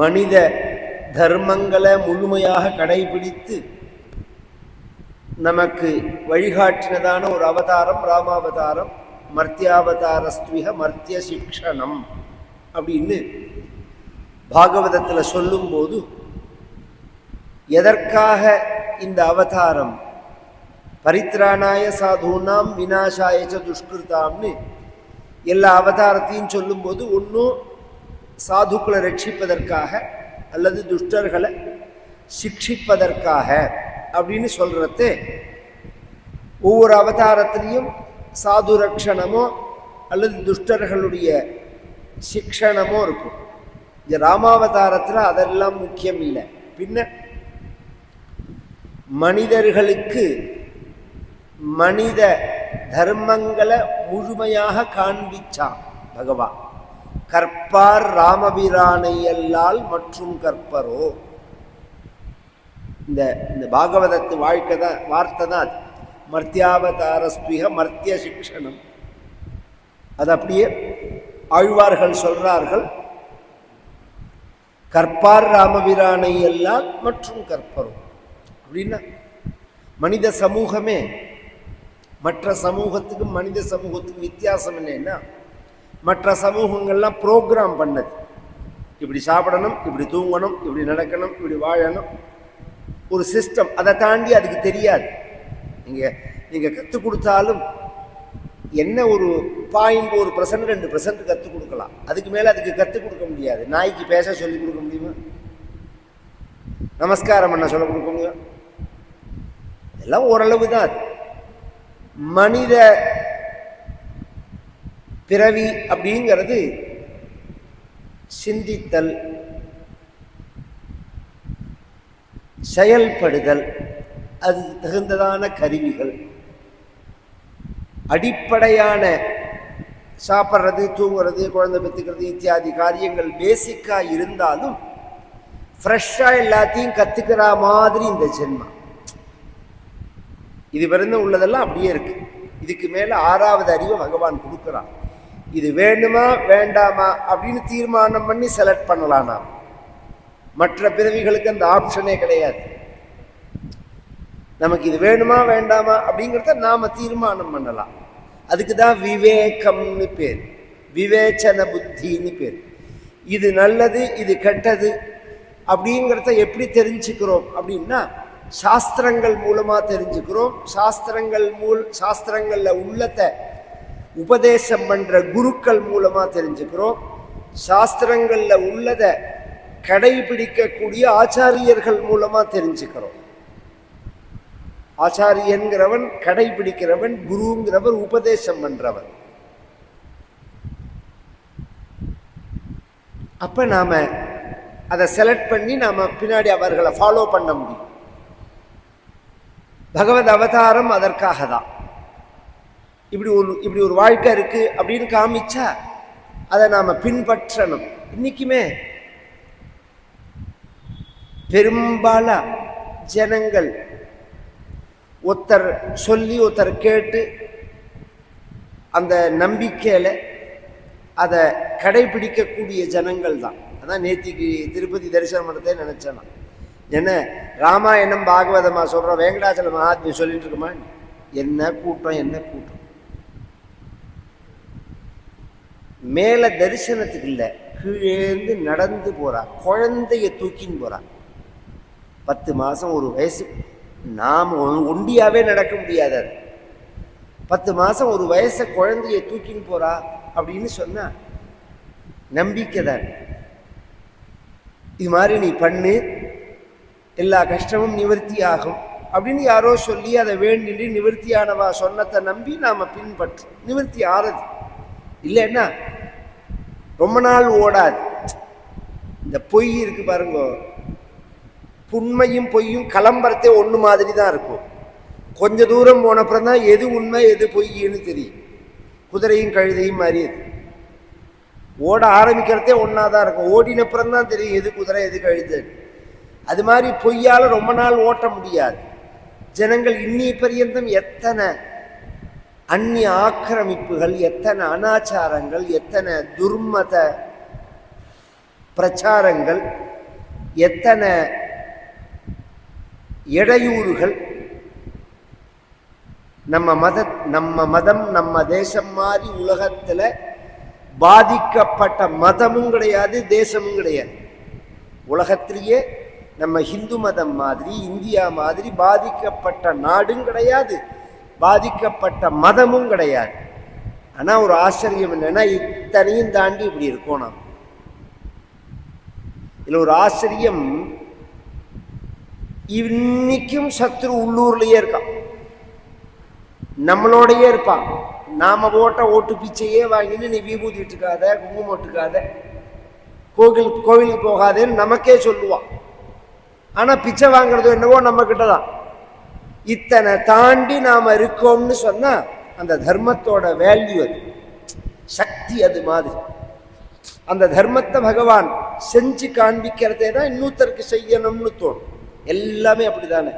மனித தர்மங்களை முழுமையாக கடைபிடித்து நமக்கு வழிகாட்டினதான ஒரு அவதாரம் ராமாவதாரம் மர்த்தியாவதாரஸ்துவிக மர்த்திய சிக்ஷணம் அப்படின்னு பாகவதத்தில் சொல்லும்போது எதற்காக இந்த அவதாரம்? பரித்ராணாய சாதுனாம் வினாசாய ச துஷ்கிருதாம்னு எல்லா அவதாரத்தையும் சொல்லும்போது ஒன்றும் சாதுக்களை ரட்சிப்பதற்காக அல்லது துஷ்டர்களை சிக்ஷிப்பதற்காக அப்படின்னு சொல்கிறது ஒவ்வொரு அவதாரத்திலையும் சாது ரக்ஷணமோ அல்லது துஷ்டர்களுடைய சிக்ஷணமோ இருக்கும். இந்த ராமாவதாரத்தில் அதெல்லாம் முக்கியம் இல்லை பின்ன மனிதர்களுக்கு மனித தர்மங்களை முழுமையாக காண்பிச்சான் பகவான். கற்பார் ராமபிரானையல்லால் மற்றும் கற்பரோ. இந்த இந்த பாகவதத்து வாழ்க்கை தான் வார்த்தை தான் அது. மர்த்திய சிக்ஷணம். அது அப்படியே ஆழ்வார்கள் சொல்றார்கள். கற்பார் ராமபிரானை எல்லாம் மற்றும் கற்பரும் அப்படின்னா மனித சமூகமே மற்ற சமூகத்துக்கும் மனித சமூகத்துக்கும் வித்தியாசம் என்னன்னா மற்ற சமூகங்கள்லாம் ப்ரோக்ராம் பண்ணது. இப்படி சாப்பிடணும் இப்படி தூங்கணும் இப்படி நடக்கணும் இப்படி வாழணும். ஒரு சிஸ்டம் அதை தாண்டி அதுக்கு தெரியாது. நீங்கள் நீங்கள் கற்றுக் கொடுத்தாலும் என்ன ஒரு பாயிண்ட் ஒரு பர்சன்ட் ரெண்டு பர்சன்ட் கற்றுக் கொடுக்கலாம். அதுக்கு மேலே அதுக்கு கற்றுக் கொடுக்க முடியாது. நாய்க்கு பேச சொல்லிக் கொடுக்க முடியுமா? நமஸ்காரம் பண்ண சொல்ல கொடுக்க முடியும்? இதெல்லாம் ஓரளவு தான் அது மனித பிறவி அப்படிங்கிறது சிந்தித்தல் செயல்படுதல் அது தகுந்ததான கருவிகள். அடிப்படையான சாப்பிட்றது தூங்குறது குழந்தை பெற்றுக்கிறது இத்தியாதி காரியங்கள் பேசிக்காக இருந்தாலும் ஃப்ரெஷ்ஷாக எல்லாத்தையும் கற்றுக்கிற மாதிரி இந்த ஜென்மம். இது பிறந்த உள்ளதெல்லாம் அப்படியே இருக்குது இதுக்கு மேலே ஆறாவது அறிவை பகவான் கொடுக்குறான். இது வேணுமா வேண்டாமா அப்படின்னு தீர்மானம் பண்ணி செலக்ட் பண்ணலாம் நாம் மற்ற பிறவிகளுக்கு அந்த ஆப்ஷனே கிடையாது. நமக்கு இது வேணுமா வேண்டாமா அப்படிங்கிறத நாம் தீர்மானம் பண்ணலாம். அதுக்கு தான் விவேகம்னு பேர். விவேச்சன புத்தின்னு பேர். இது நல்லது இது கெட்டது அப்படிங்கிறத எப்படி தெரிஞ்சுக்கிறோம் அப்படின்னா சாஸ்திரங்கள் மூலமாக தெரிஞ்சுக்கிறோம். சாஸ்திரங்கள் மூல் சாஸ்திரங்களில் உள்ளத்தை உபதேசம் பண்ணுற குருக்கள் மூலமாக தெரிஞ்சுக்கிறோம். சாஸ்திரங்களில் உள்ளதை கடைபிடிக்கக்கூடிய ஆச்சாரியர்கள் மூலமாக தெரிஞ்சுக்கிறோம். ஆச்சாரியன்கிறவன் கடைபிடிக்கிறவன் குருங்கிறவர் உபதேசம் பண்ணுறவன் அப்போ நாம் அதை செலக்ட் பண்ணி நாம் பின்னாடி அவர்களை ஃபாலோ பண்ண முடியும். பகவத் அவதாரம் அதற்காக தான் இப்படி ஒரு இப்படி ஒரு வாழ்க்கை இருக்குது அப்படின்னு காமிச்சா அதை நாம் பின்பற்றணும். இன்னைக்குமே பெரும்பாலா ஜனங்கள் ஒருத்தர் சொல்லி ஒருத்தர் கேட்டு அந்த நம்பிக்கையில் அதை கடைபிடிக்கக்கூடிய ஜனங்கள் தான். அதான் நேத்திக்கு திருப்பதி தரிசனம் பண்ணதே நினச்சேன். நான் என்ன ராமாயணம் பாகவதமாக சொல்கிறோம் வெங்கடாச்சல மகாத்மியம் சொல்லிட்டு இருக்குமா? என்ன கூட்டம் என்ன கூட்டம்? மேலே தரிசனத்துக்கு இல்லை. கீழேந்து நடந்து போறா. குழந்தைய தூக்கின்னு போறா. பத்து மாதம் ஒரு வயசு. நாம் ஒண்டியாவே நடக்க முடியாது அது. பத்து மாதம் ஒரு வயசை குழந்தைய தூக்கின்னு போறா அப்படின்னு சொன்னா நம்பிக்கை தான். இது மாதிரி நீ பண்ணு. எல்லா கஷ்டமும் நிவர்த்தி ஆகும். அப்படின்னு யாரோ சொல்லி அதை வேண்டிட்டு நிவர்த்தியானவா சொன்னதை நம்பி நாம் பின்பற்றும் நிவர்த்தி ஆறது. இல்லைன்னா ரொம்ப நாள் ஓடாது. இந்த பொய் இருக்கு பாருங்க. புண்மையும் பொய்யும் கலம்பரத்தே ஒன்று மாதிரி தான் இருக்கும். கொஞ்ச தூரம் போனப்புறம் தான் எது உண்மை எது பொய்ன்னு தெரியும். குதிரையும் கழுதையும் மாறியது ஓட ஆரம்பிக்கிறதே ஒன்றா தான் இருக்கும். ஓடினப்புறம் தான் தெரியும் எது குதிரை எது கழுது. அது மாதிரி பொய்யால் ரொம்ப நாள் ஓட்ட முடியாது. ஜனங்கள் இன்னி பரியந்தம் எத்தனை அந்நிய ஆக்கிரமிப்புகள் எத்தனை அனாச்சாரங்கள் எத்தனை துர்மத பிரச்சாரங்கள் எத்தனை இடையூறுகள் நம்ம மத நம்ம மதம் நம்ம தேசம் மாதிரி உலகத்தில் பாதிக்கப்பட்ட மதமும் கிடையாது தேசமும் கிடையாது. உலகத்திலேயே நம்ம ஹிந்து மதம் மாதிரி இந்தியா மாதிரி பாதிக்கப்பட்ட நாடும் கிடையாது. பாதிக்கப்பட்ட மதமும் கிடையாது. ஆனால் ஒரு ஆச்சரியம் என்னன்னா இத்தனையும் தாண்டி இப்படி இருக்கோம் நாம். இதில் ஒரு ஆச்சரியம் இன்னைக்கும் சத்ரு உள்ளூர்லயே இருக்கான். நம்மளோடயே இருப்பான். நாம போட்ட ஓட்டு பிச்சையே வாங்கின்னு நீ விபூதி விட்டுக்காத குங்குமம் இட்டுக்காத கோவில் கோவிலுக்கு போகாதேன்னு நமக்கே சொல்லுவான். ஆனா பிச்சை வாங்குறது என்னவோ நம்ம கிட்ட தான் இத்தனை தாண்டி நாம இருக்கோம்னு சொன்னா அந்த தர்மத்தோட வேல்யூ அது. சக்தி அது மாதிரி. அந்த தர்மத்தை பகவான் செஞ்சு காண்பிக்கிறதே தான் இன்னொருத்தருக்கு செய்யணும்னு தோணும். எல்லாமே அப்படிதானே?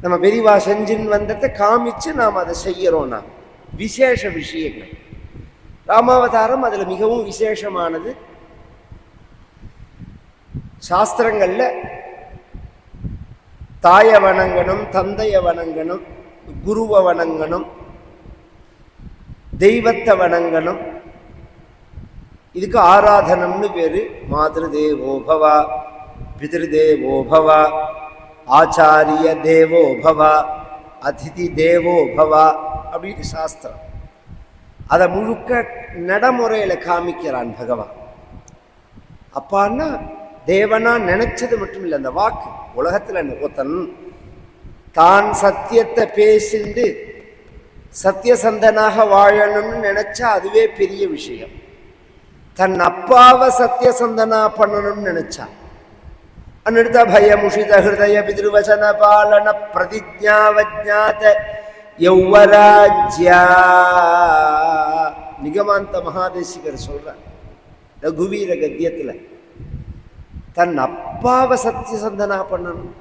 நம்ம பெரிவா செஞ்சுன்னு வந்ததை காமிச்சு நாம் அதை செய்யறோம்னா விசேஷ விஷயங்கள். ராமாவதாரம் அதில் மிகவும் விசேஷமானது. சாஸ்திரங்களில் தாயை வணங்கணும் தந்தையை வணங்கணும் குருவை வணங்கணும் தெய்வத்தை வணங்கணும் இதுக்கு ஆராதனம்னு பேரு மாதிருதேவோபவா பிதிருதேவோபவா ஆச்சாரிய தேவோபவா அதிதி தேவோபவா அப்படின்னு சாஸ்திரம். அதை முழுக்க நடைமுறையில் காமிக்கிறான் பகவான். அப்பான்னா தேவனா நினைச்சது மட்டும் இல்லை அந்த வாக்கு. உலகத்தில் ஒருத்தன் தான் சத்தியத்தை பேசிண்டு சத்தியசந்தனாக வாழணும்னு நினச்சா அதுவே பெரிய விஷயம். தன் அப்பாவை சத்தியசந்தனா பண்ணணும்னு நினச்சா. அனிருத பயமுஷித ஹிருதய பிதிருவசன பாலன பிரதிஜாவஜாத யௌவராஜ்யா. நிகமாந்த மகாதேசிகர் சொல்கிறார் ரகுவீர கத்தியத்தில். தன் அப்பாவை சத்தியசந்தனா பண்ணணும்.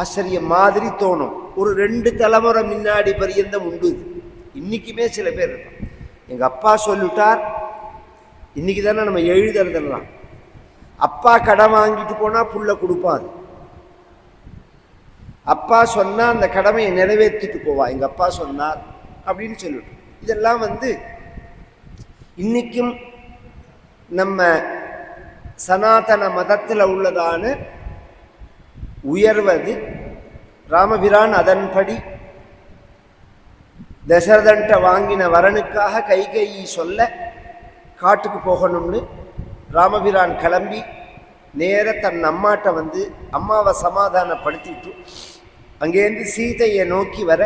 ஆச்சரியம் மாதிரி தோணும். ஒரு ரெண்டு தலைமுறை முன்னாடி பரியந்தம் உண்டு இன்றைக்குமே இன்னைக்குமே சில பேர் இருப்பான் எங்கள் அப்பா சொல்லிட்டார் இன்னைக்கு தானே நம்ம எழுதுறதெல்லாம். அப்பா கடன் வாங்கிட்டு போனால் புள்ள கொடுப்பாது அப்பா சொன்னால் அந்த கடமையை நிறைவேற்றிட்டு போவா. எங்கள் அப்பா சொன்னார் அப்படின்னு சொல்லிட்டு. இதெல்லாம் வந்து இன்றைக்கும் நம்ம சனாதன மதத்தில் உள்ளதான உயர்வது ராமபிரான் அதன்படி தசரதன்ட்ட வாங்கின வரனுக்காக கைகையை சொல்ல காட்டுக்கு போகணும்னு ராமபிரான் கிளம்பி நேர தன் அம்மாட்ட வந்து அம்மாவை சமாதானப்படுத்திட்டு அங்கேருந்து சீதையை நோக்கி வர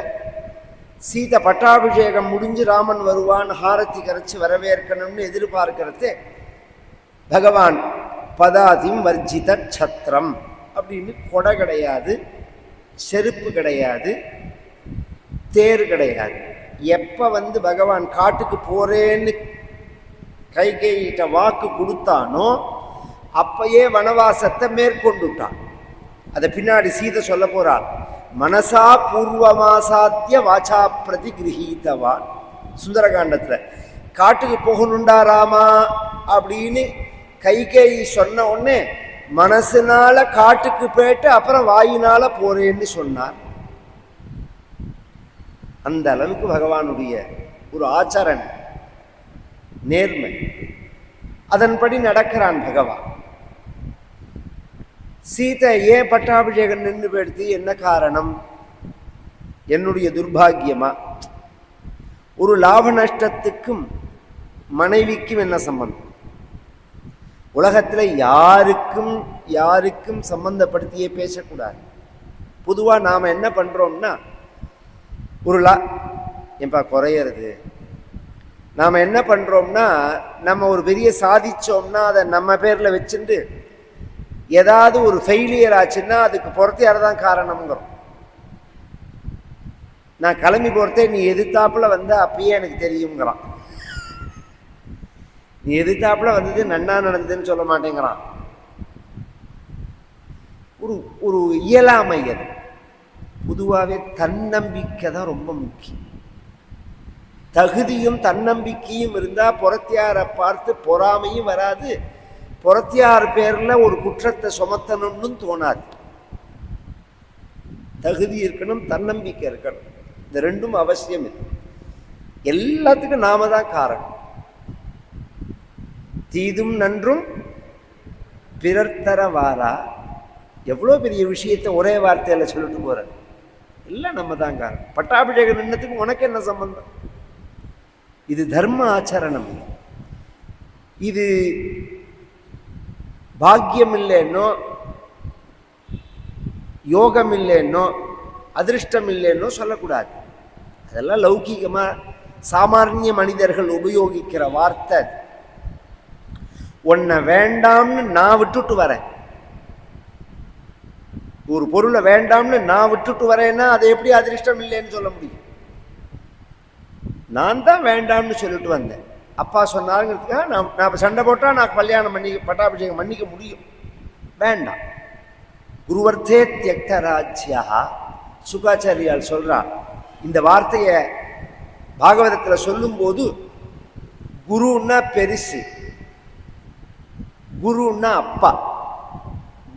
சீதை பட்டாபிஷேகம் முடிஞ்சு ராமன் வருவான் ஹாரத்தி கரைச்சி வரவேற்கணும்னு எதிர்பார்க்கறது பகவான் பதாதிம் வர்ஜித சத்திரம் அப்படின்னு கொடை கிடையாது செருப்பு கிடையாது தேர் கிடையாது. எப்போ வந்து பகவான் காட்டுக்கு போறேன்னு கைகையிட்ட வாக்கு கொடுத்தானோ அப்பயே வனவாசத்தை மேற்கொண்டுட்டான் அதை பின்னாடி சீதை சொல்ல போகிறாள் மனசா பூர்வமாசாத்திய வாச்சா பிரதி கிரகித்தவான் சுந்தரகாண்டத்தில் காட்டுக்கு போகணுண்டா ராமா அப்படின்னு கைகேயி சொன்ன உடனே மனசுனால காட்டுக்கு போயிட்டு அப்புறம் வாயினால போறேன்னு சொன்னார். அந்த அளவுக்கு பகவானுடைய ஒரு ஆச்சரணை நேர்மை. அதன்படி நடக்கிறான் பகவான். சீதை ஏன் பட்டாபிஷேகம் நின்று போயிடுத்து என்ன காரணம்? என்னுடைய துர்பாகியமா? ஒரு லாப நஷ்டத்துக்கும் மனைவிக்கும் என்ன சம்பந்தம்? உலகத்தில் யாருக்கும் யாருக்கும் சம்பந்தப்படுத்தியே பேசக்கூடாது. பொதுவாக நாம் என்ன பண்ணுறோம்னா ஒரு லா ஏன்பா குறையிறது? நாம் என்ன பண்ணுறோம்னா நம்ம ஒரு பெரிய சாதிச்சோம்னா அதை நம்ம பேரில் வச்சுட்டு ஏதாவது ஒரு ஃபெயிலியர் ஆச்சுன்னா அதுக்கு பொறுத்தையார் தான் காரணம்ங்கிறோம். நான் கிளம்பி போகிறதே நீ எதிர்த்தாப்புல வந்தால் அப்பயே எனக்கு தெரியுங்கிறான் நீ எதிர்த்தாப்புல வந்தது நன்னா நடந்ததுன்னு சொல்ல மாட்டேங்கிறான். ஒரு ஒரு இயலாமை அது. பொதுவாகவே தன்னம்பிக்கை தான் ரொம்ப முக்கியம். தகுதியும் தன்னம்பிக்கையும் இருந்தால் புறத்தியாரை பார்த்து பொறாமையும் வராது. புறத்தியார் பேரில் ஒரு குற்றத்தை சுமத்தணும்னு தோணாது. தகுதி இருக்கணும் தன்னம்பிக்கை இருக்கணும். இந்த ரெண்டும் அவசியம் இது. எல்லாத்துக்கும் நாம தான் காரணம். தீதும் நன்றும் பிறர் எவ்வளோ பெரிய விஷயத்தை ஒரே வார்த்தையில் சொல்லிட்டு போகிறார் எல்லாம் நம்ம தான் காரணம் பட்டாபிஷேகம் நின்னத்துக்கு உனக்கு என்ன சம்பந்தம்? இது தர்ம ஆச்சரணம். இது. பாக்கியம் இல்லைன்னோ யோகம் இல்லைன்னோ அதிர்ஷ்டம் இல்லைன்னோ சொல்லக்கூடாது. அதெல்லாம் லௌகீகமாக சாமானிய மனிதர்கள் உபயோகிக்கிற வார்த்தை உன்னை வேண்டாம்னு நான் விட்டுட்டு வரேன். ஒரு பொருளை வேண்டாம்னு நான் விட்டுட்டு வரேன்னா அது எப்படி அதிர்ஷ்டம் இல்லைன்னு சொல்ல முடியும். நான் தான் வேண்டாம்னு சொல்லிட்டு வந்தேன். அப்பா சொன்னாருங்கிறதுக்காக நான் நான் இப்போ சண்டை போட்டால் நான் கல்யாணம் பண்ணி பட்டாபிஷேகம் பண்ணிக்க முடியும். வேண்டாம். குருவர்த்தே தியக்தராஜ்யா சுகாச்சாரியால் சொல்கிறார் இந்த வார்த்தையை பாகவதத்தில் சொல்லும்போது குருன்னா பெருசு. குருன்னா அப்பா.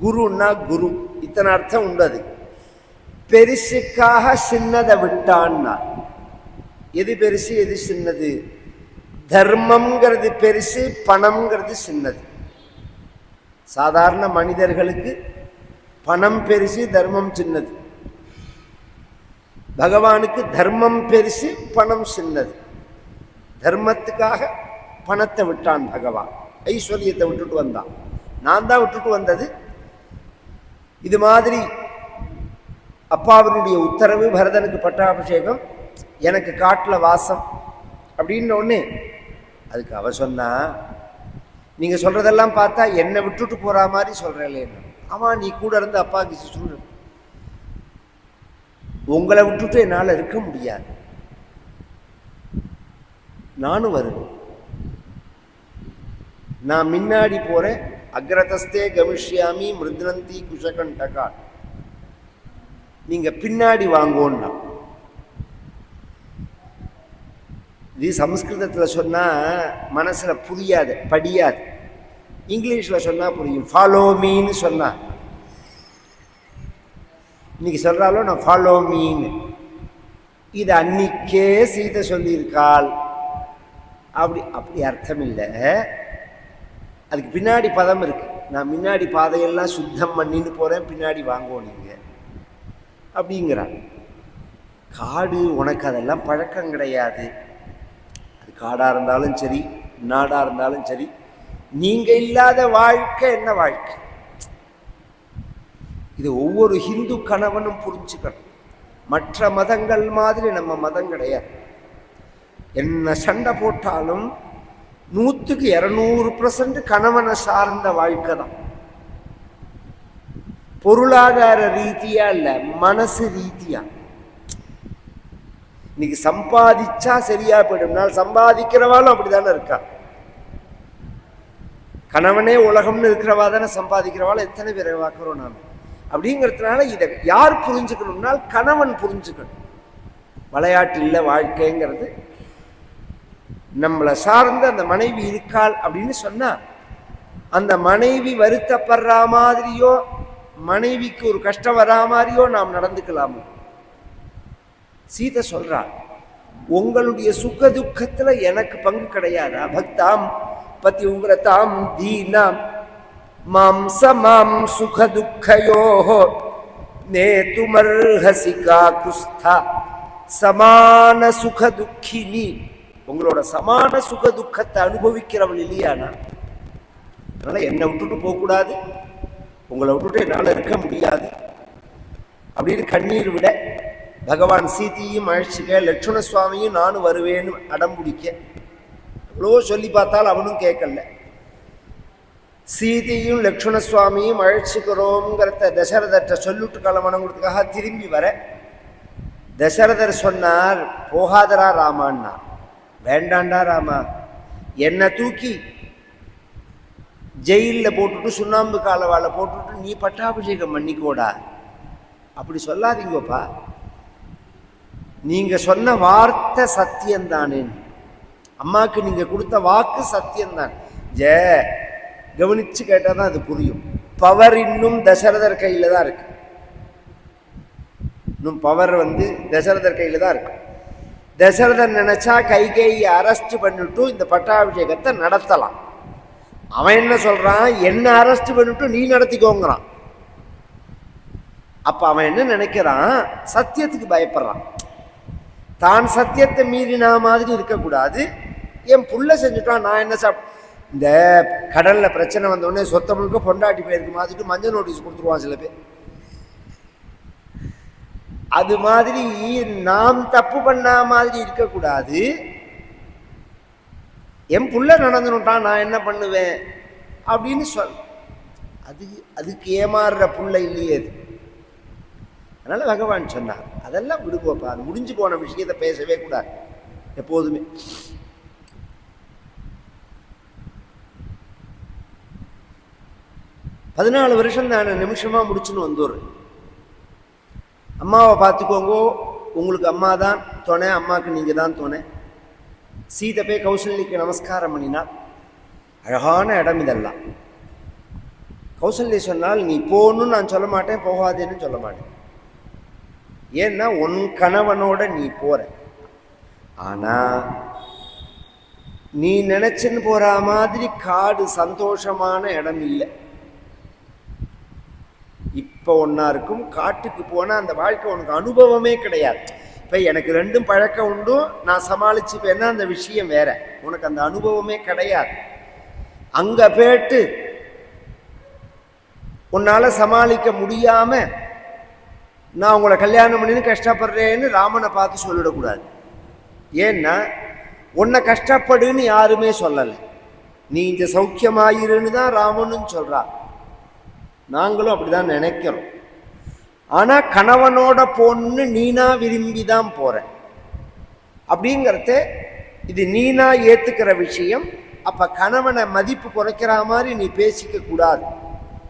குருன்னா குரு. இத்தனை அர்த்தம் உண்டு அது. பெருசுக்காக சின்னதை விட்டான்னா எது பெருசு எது சின்னது? தர்மம்ங்கிறது பெருசு பணம்ங்கிறது சின்னது. சாதாரண மனிதர்களுக்கு பணம் பெருசு தர்மம் சின்னது. பகவானுக்கு தர்மம் பெருசு பணம் சின்னது. தர்மத்துக்காக பணத்தை விட்டான் பகவான். ஐஸ்வர்யத்தை விட்டுட்டு வந்தான். நான் தான் விட்டுட்டு வந்தது. இது மாதிரி அப்பாவினுடைய உத்தரவு பரதனுக்கு பட்டாபிஷேகம் எனக்கு காட்டில் வாசம் அப்படின்ன ஒன்று அதுக்கு அவ சொன்னா நீங்கள் சொல்கிறதெல்லாம் பார்த்தா என்னை விட்டுட்டு போகிற மாதிரி சொல்றேன் ஆமா நீ கூட இருந்து அப்பாவுக்கு சொல்லு. உங்களை விட்டுட்டு என்னால் இருக்க முடியாது. நானும் வருவேன். நான் முன்னாடி போகிறேன் அக்ரதஸ்தே கமிஷ்யாமி மிருத்னந்தி குஷகண்டகா. நீங்கள் பின்னாடி வாங்கோன்னா. இது சம்ஸ்கிருதத்தில் சொன்னால் மனசில் புரியாது படியாது. இங்கிலீஷில் சொன்னால் புரியும். ஃபாலோ மீன்னு சொன்னால் இன்னைக்கு சொல்கிறாலோ நான் ஃபாலோ மீன்னு இது அன்னிக்கே சீதை சொல்லியிருக்காள். அப்படி அப்படி அர்த்தம் இல்லை அதுக்கு பின்னாடி பதம் இருக்கு. நான் முன்னாடி பாதையெல்லாம் சுத்தம் பண்ணின்னு போகிறேன் பின்னாடி வாங்குவோம் நீங்கள் அப்படிங்கிறான் காடு உனக்கு அதெல்லாம் பழக்கம் கிடையாது. அது காடாக இருந்தாலும் சரி நாடாக இருந்தாலும் சரி நீங்கள் இல்லாத வாழ்க்கை என்ன வாழ்க்கை? இது ஒவ்வொரு ஹிந்து கணவனும் புரிஞ்சுக்கணும். மற்ற மதங்கள் மாதிரி நம்ம மதம் கிடையாது. என்ன சண்டை போட்டாலும் நூற்றுக்கு இரநூறு பர்சன்ட் கணவனை சார்ந்த வாழ்க்கை தான். பொருளாதார ரீதியா இல்லை மனசு ரீதியா. இன்னைக்கு சம்பாதிச்சா சரியா போயிடும். நான் சம்பாதிக்கிறவாலும் அப்படிதானே இருக்கா? கணவனே உலகம்னு இருக்கிறவா தானே சம்பாதிக்கிறவாலும் எத்தனை பேரை பார்க்குறோம் நாம்? அப்படிங்கிறதுனால இதை யார் புரிஞ்சுக்கணும்னால் கணவன் புரிஞ்சுக்கணும். விளையாட்டு இல்லை வாழ்க்கைங்கிறது நம்மளை சார்ந்து அந்த மனைவி இருக்காள் அப்படின்னு சொன்னா அந்த மனைவி வருத்தப்படுற மாதிரியோ மனைவிக்கு ஒரு கஷ்டம் வரா மாதிரியோ நாம் நடந்துக்கலாமோ? சீதை சொல்றாள் உங்களுடைய சுக துக்கத்துல எனக்கு பங்கு கிடையாதா? பக்தாம் பதிவிரதாம் தீனாம். மாம் சுக துக்கயோ நேத்துமர்ஹசி குஸ்தா. சமான சுக துக்கினி. உங்களோட சமான சுக துக்கத்தை அனுபவிக்கிறவள் இல்லையானா? அதனால் என்னை விட்டுட்டு போகக்கூடாது உங்களை விட்டுட்டு என்னால் இருக்க முடியாது. அப்படின்னு கண்ணீர் விட பகவான் சீதையும் அழைச்சிக்க லட்சுமண சுவாமியும் நானும் வருவேன்னு அடம்பிடிக்க எவ்வளோ சொல்லி பார்த்தால் அவனும் கேட்கல. சீதையும் லக்ஷ்மண சுவாமியும் அழைச்சிக்கிறோங்கிறத தசரதர்கிட்ட சொல்லிட்டு கிளம்பணுங்கிறதுக்காக திரும்பி வர. தசரதர் சொன்னார் போகாதரா ராமான்னா வேண்டாண்டா ராமா. என்னை தூக்கி ஜெயிலில் போட்டுட்டு சுண்ணாம்பு காலவால போட்டுட்டு நீ பட்டாபிஷேகம் பண்ணிக்கோடா. அப்படி சொல்லாதீங்கப்பா. நீங்கள் சொன்ன வார்த்தை சத்தியம்தானே. அம்மாவுக்கு நீங்கள் கொடுத்த வாக்கு சத்தியம்தான். ஜே கவனிச்சு கேட்டால் தான் அது புரியும். பவர் இன்னும் தசரதர் கையில தான் இருக்கு. இன்னும் பவர் வந்து தசரதர் கையில் தான் இருக்கு. தசரதன் நினச்சா கைகேயை அரெஸ்ட் பண்ணிட்டு இந்த பட்டாபிஷேகத்தை நடத்தலாம். அவன் என்ன சொல்கிறான் என்ன அரெஸ்ட் பண்ணிட்டு நீ நடத்திக்கோங்கிறான். அப்போ அவன் என்ன நினைக்கிறான்? சத்தியத்துக்கு பயப்படுறான். தான் சத்தியத்தை மீறினா மாதிரி இருக்கக்கூடாது. என் புள்ள செஞ்சுட்டான் நான் என்ன சாப்? இந்த கடலில் பிரச்சனை வந்தோடனே சொத்தமுழுக்க பொண்டாட்டி போயிருக்கு மாதிரி மஞ்சள் நோட்டீஸ் கொடுத்துருவான் சில பேர். அது மாதிரி நாம் தப்பு பண்ண மாதிரி இருக்கக்கூடாது. என் புள்ள நடந்துட்டான் நான் என்ன பண்ணுவேன்? அப்படின்னு சொல். அது அதுக்கு ஏமாறுற புள்ள இல்லையே அது. அதனால் பகவான் சொன்னார் அதெல்லாம் விடுவோப்பா அது முடிஞ்சு போன விஷயத்தை பேசவே கூடாது எப்போதுமே. பதினாலு வருஷம் நான் நிமிஷமாக முடிச்சுன்னு வந்துடுறேன் அம்மாவை பார்த்துக்கோங்க. உங்களுக்கு அம்மா தான் துணை அம்மாவுக்கு நீங்கள் தான் துணை. சீதை போய் கௌசல்யக்கு நமஸ்காரம் பண்ணினார் அழகான இடம் இதெல்லாம். கௌசல்ய சொன்னால் நீ போகணும்னு நான் சொல்ல மாட்டேன் போகாதேன்னு சொல்ல மாட்டேன். ஏன்னா உன் கணவனோட நீ போற. ஆனா நீ நினைச்சுன்னு போற மாதிரி காடு சந்தோஷமான இடம் இல்லை. இப்போ ஒன்றா இருக்கும் காட்டுக்கு போனால் அந்த வாழ்க்கை உனக்கு அனுபவமே கிடையாது. இப்போ எனக்கு ரெண்டும் பழக்கம் உண்டு நான் சமாளிச்சுப்பேன்னா அந்த விஷயம் வேற? உனக்கு அந்த அனுபவமே கிடையாது. அங்கே போயிட்டு உன்னால் சமாளிக்க முடியாமல் நான் உங்களை கல்யாணம் பண்ணின்னு கஷ்டப்படுறேன்னு ராமனை பார்த்து சொல்லிடக்கூடாது. ஏன்னா உன்னை கஷ்டப்படுன்னு யாருமே சொல்லலை. நீ இந்த சௌக்கியமாயிருன்னு தான் ராமனும் சொல்கிறான் நாங்களும் அப்படிதான் நினைக்கிறோம். ஆனால் கணவனோட போன்னு நீனா விரும்பி தான் போகிறேன் அப்படிங்கிறத இது நீனா ஏற்றுக்கிற விஷயம். அப்போ கணவனை மதிப்பு குறைக்கிற மாதிரி நீ பேசிக்க கூடாது.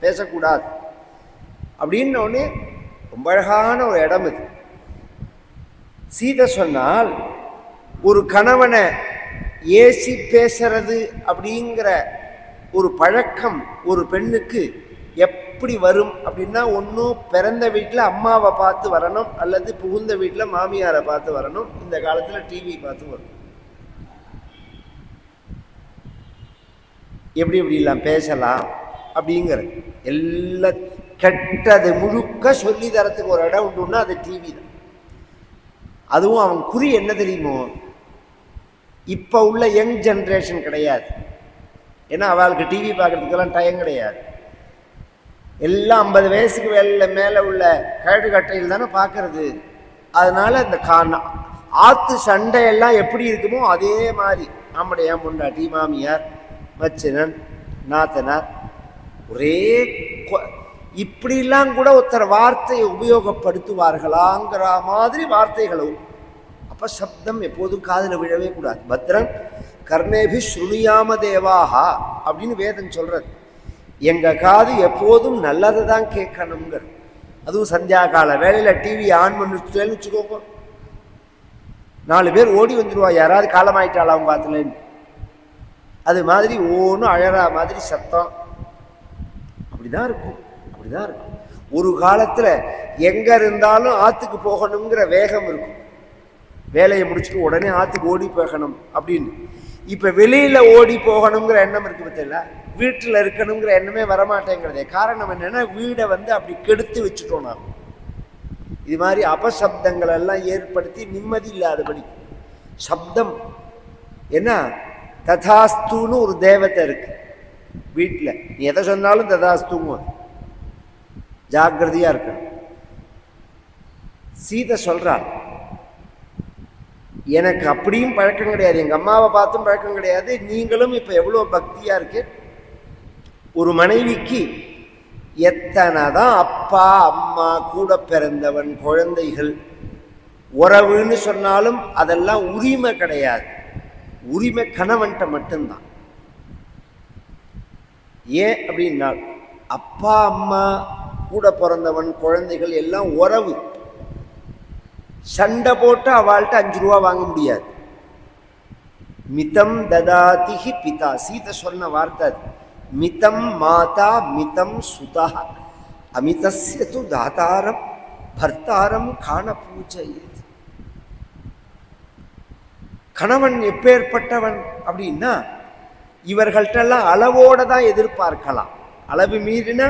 பேசக்கூடாது. அப்படின்னோடனே ரொம்ப அழகான ஒரு இடம் இது. சீதை சொன்னால் ஒரு கணவனை ஏசி பேசுறது அப்படிங்கிற ஒரு பழக்கம் ஒரு பெண்ணுக்கு எப்படி வரும் அப்படின்னா ஒன்றும் பிறந்த வீட்டில் அம்மாவை பார்த்து வரணும் அல்லது புகுந்த வீட்டில் மாமியாரை பார்த்து வரணும். இந்த காலத்தில் டிவி பார்த்து வரும். எப்படி எப்படிலாம் பேசலாம் அப்படிங்கிறது. எல்லா கெட்டது முழுக்க சொல்லி தரத்துக்கு ஒரு இடம் உண்டுன்னா அது டிவி தான். அதுவும் அவன் குறி என்ன தெரியுமோ? இப்போ உள்ள யங் ஜென்ரேஷன் கிடையாது. ஏன்னா அவளுக்கு டிவி பார்க்குறதுக்கெல்லாம் டைம் கிடையாது. எல்லாம் ஐம்பது வயசுக்கு வேலை மேலே உள்ள கழடு கட்டையில் தானே பார்க்கறது. அதனால் இந்த கா ஆற்று சண்டையெல்லாம் எப்படி இருக்குமோ அதே மாதிரி. நம்முடைய முண்டாட்டி மாமியார் மச்சினன் நாத்தனார் ஒரே இப்படிலாம் கூட ஒருத்தர் வார்த்தையை உபயோகப்படுத்துவார்களாங்கிற மாதிரி வார்த்தைகளும். அப்போ சப்தம் எப்போதும் காதில் விழவே கூடாது. பத்ரன் கர்ணேபி ஸ்ருணியாம தேவாஹா அப்படின்னு வேதம் சொல்கிறது எங்கள் காது எப்போதும் நல்லதை தான் கேட்கணுங்கிற அதுவும் சந்தியா கால வேலையில் டிவி ஆன் பண்ணிச்சுன்னு வச்சுக்கோங்க. நாலு பேர் ஓடி வந்துடுவா யாராவது காலமாயிட்டாளா அவங்க காத்துலன்னு அது மாதிரி ஒவ்வொன்றும் அழறா மாதிரி சத்தம். அப்படிதான் இருக்கும். அப்படிதான் இருக்கும். ஒரு காலத்தில் எங்கே இருந்தாலும் ஆற்றுக்கு போகணுங்கிற வேகம் இருக்கும். வேலையை முடிச்சுட்டு உடனே ஆற்றுக்கு ஓடி போகணும் அப்படின்னு. இப்போ வெளியில் ஓடி போகணுங்கிற எண்ணம் இருக்கு பார்த்தீங்களா? வீட்டில் இருக்கணுங்கிற எண்ணமே வரமாட்டேங்கிறதே. காரணம் என்னென்னா வீடை வந்து அப்படி கெடுத்து வச்சுட்டோம் நாம். இது மாதிரி அபசப்தங்கள் எல்லாம் ஏற்படுத்தி நிம்மதி இல்லாதபடி. சப்தம். என்ன ததாஸ்துன்னு ஒரு தேவதை இருக்கு. வீட்டில் நீ எதை சொன்னாலும் ததாஸ்துங்க ஜாக்கிரதையாக இருக்கணும். சீதை சொல்கிறாள் எனக்கு அப்படியும் பழக்கம் கிடையாது. எங்கள் அம்மாவை பார்த்தும் பழக்கம் கிடையாது. நீங்களும் இப்போ எவ்வளோ பக்தியாக இருக்கு? ஒரு மனைவிக்கு எத்தனை தான் அப்பா அம்மா கூட பிறந்தவன் குழந்தைகள் உறவுன்னு சொன்னாலும் அதெல்லாம் உரிமை கிடையாது. உரிமை கணவன்கிட்ட மட்டும்தான். ஏன் அப்படின்னா அப்பா அம்மா கூட பிறந்தவன் குழந்தைகள் எல்லாம் உறவு. சண்டை போட்டு அவள்கிட்ட அஞ்சு ரூபா வாங்க முடியாது. மிதம் ததாதிஹி பிதா. சீதை சொன்ன வார்த்தை அது. மிதம் மாதா மிதம் சுதா. அமிதஸ்ய து தாதாரம் பர்த்தாரம் காண பூஜையது. கணவன் எப்பேற்பட்டவன் அப்படின்னா இவர்கள்ட்டெல்லாம் அளவோட தான் எதிர்பார்க்கலாம். அளவு மீறினா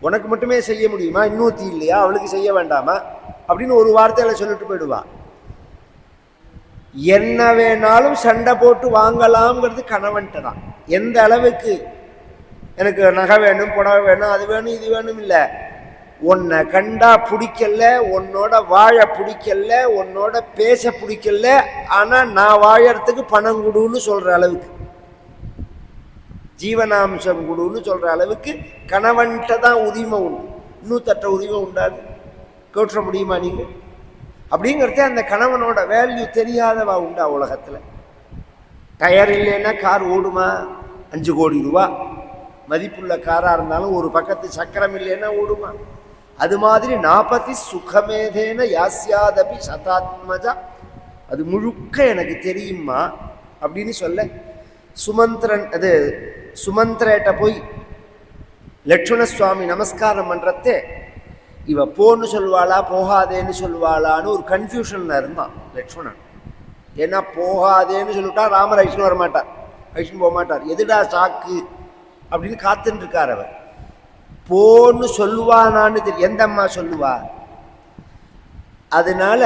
உனக்கு மட்டுமே செய்ய முடியுமா? இன்னொருத்தி இல்லையா? அவளுக்கு செய்ய வேண்டாமா? அப்படின்னு ஒரு வார்த்தையில் சொல்லிட்டு போயிடுவா. என்ன வேணாலும் சண்டை போட்டு வாங்கலாம்ங்கிறது கணவன்கிட்ட தான். எந்த அளவுக்கு எனக்கு நகை வேணும் புடவை வேணும் அது வேணும் இது வேணும் இல்லை. உன்னை கண்டா பிடிக்கல உன்னோட வாழ பிடிக்கல உன்னோட பேச பிடிக்கல ஆனால் நான் வாழறதுக்கு பணம் கொடுன்னு சொல்கிற அளவுக்கு. ஜீவனாம்சம் கொடுன்னு சொல்கிற அளவுக்கு கணவன்கிட்ட தான் உரிமை உண்டு. இன்னூத்தட்ட உரிமை உண்டாது. தோற்ற முடியுமா நீங்கள் அப்படிங்கிறத அந்த கணவனோட வேல்யூ தெரியாதவா உண்டா உலகத்தில்? டயர் இல்லைன்னா கார் ஓடுமா? அஞ்சு கோடி ரூபா. மதிப்புள்ள காராக இருந்தாலும் ஒரு பக்கத்து சக்கரம் இல்லைன்னா ஓடுமா? அது மாதிரி நாற்பத்தி சுகமேதேன யாஸ்யாதபி சதாத்மஜா. அது முழுக்க எனக்கு தெரியுமா அப்படின்னு சொல்ல. சுமந்திரன் அது சுமந்திரட்ட போய் லட்சுமண சுவாமி நமஸ்காரம் பண்ணுறதே இவ போன்னு சொல்லுவாளா போகாதேன்னு சொல்லுவாளான்னு ஒரு கன்ஃபியூஷனில் இருந்தான் லக்ஷ்மணன் ஏன்னா போகாதேன்னு சொல்லிட்டா ராமர் ஐஷ்ணு வர மாட்டார் ஐஷ்ணு போக மாட்டார் எதுடா சாக்கு? அப்படின்னு காத்துட்டு இருக்கார் அவர். போன்னு சொல்லுவானான்னு தெரியும் எந்த அம்மா சொல்லுவா? அதனால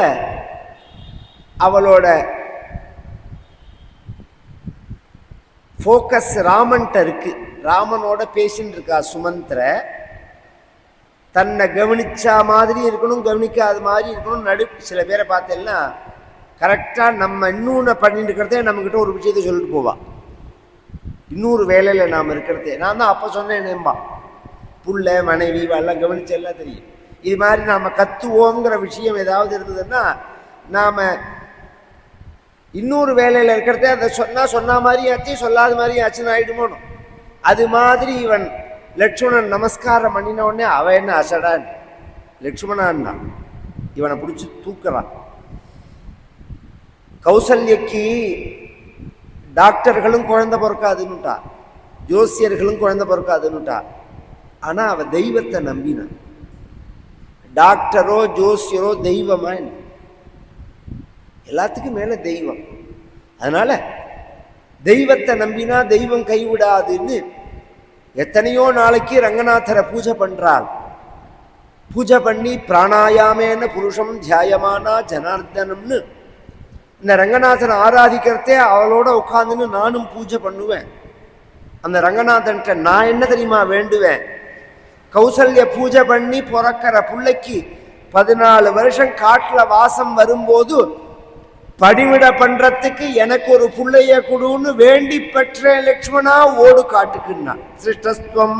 அவளோட ஃபோக்கஸ் ராமன்ட்ட இருக்கு. ராமனோட பேசின்னு இருக்கா சுமந்திர. தன்னை கவனிச்சா மாதிரி இருக்கணும் கவனிக்காத மாதிரி இருக்கணும் நடு சில பேரை பார்த்தேன்னா கரெக்டாக நம்ம இன்னொன்று பண்ணிட்டு இருக்கிறதே நம்மக்கிட்ட ஒரு விஷயத்தை சொல்லிட்டு போவான் இன்னொரு வேலையில் நாம் இருக்கிறதே. நான் தான் அப்போ சொன்னேனேம்பா. புள்ள மனைவி எல்லாம் கவனிச்சு எல்லாம் தெரியும். இது மாதிரி நாம் கத்துவோங்கிற விஷயம் ஏதாவது இருந்ததுன்னா நாம் இன்னொரு வேலையில் இருக்கிறதே அதை சொன்னால் சொன்ன மாதிரி ஆச்சு சொல்லாத மாதிரி ஆச்சுன்னு ஆகிடுமோனும் அது மாதிரி இவன் லட்சுமணன் நமஸ்காரம் பண்ணின உடனே அவன் என்ன அசடான் லட்சுமணான் தான் இவனை பிடிச்சி தூக்குறான் கௌசல்யக்கு டாக்டர்களும் குழந்தை பிறக்காதுன்னுட்டா. ஜோசியர்களும் குழந்தை பிறக்காதுன்னுட்டா. ஆனால் அவன் தெய்வத்தை நம்பினான் டாக்டரோ ஜோசியரோ தெய்வமா என்ன? எல்லாத்துக்கும் மேலே தெய்வம். அதனால் தெய்வத்தை நம்பினா தெய்வம் கைவிடாதுன்னு எத்தனையோ நாளைக்கு ரங்கநாதரை பூஜை பண்ணுறாள் பூஜை பண்ணி பிராணாயாமேன புருஷம் தியாயமானா ஜனார்தனம்னு இந்த ரங்கநாதனை ஆராதிக்கிறதே அவளோட உட்காந்துன்னு நானும் பூஜை பண்ணுவேன். அந்த ரங்கநாதன்கிட்ட நான் என்ன தெரியுமா வேண்டுவேன்? கௌசல்ய பூஜை பண்ணி பிறக்கிற பிள்ளைக்கு பதினாலு வருஷம் காட்டில் வாசம் வரும்போது படிவிட பண்றதுக்கு எனக்கு ஒரு புள்ளைய கொடுன்னு வேண்டி பெற்ற லக்ஷ்மணா ஓடு காட்டுக்குன்னா சிருஷ்டஸ்துவம்.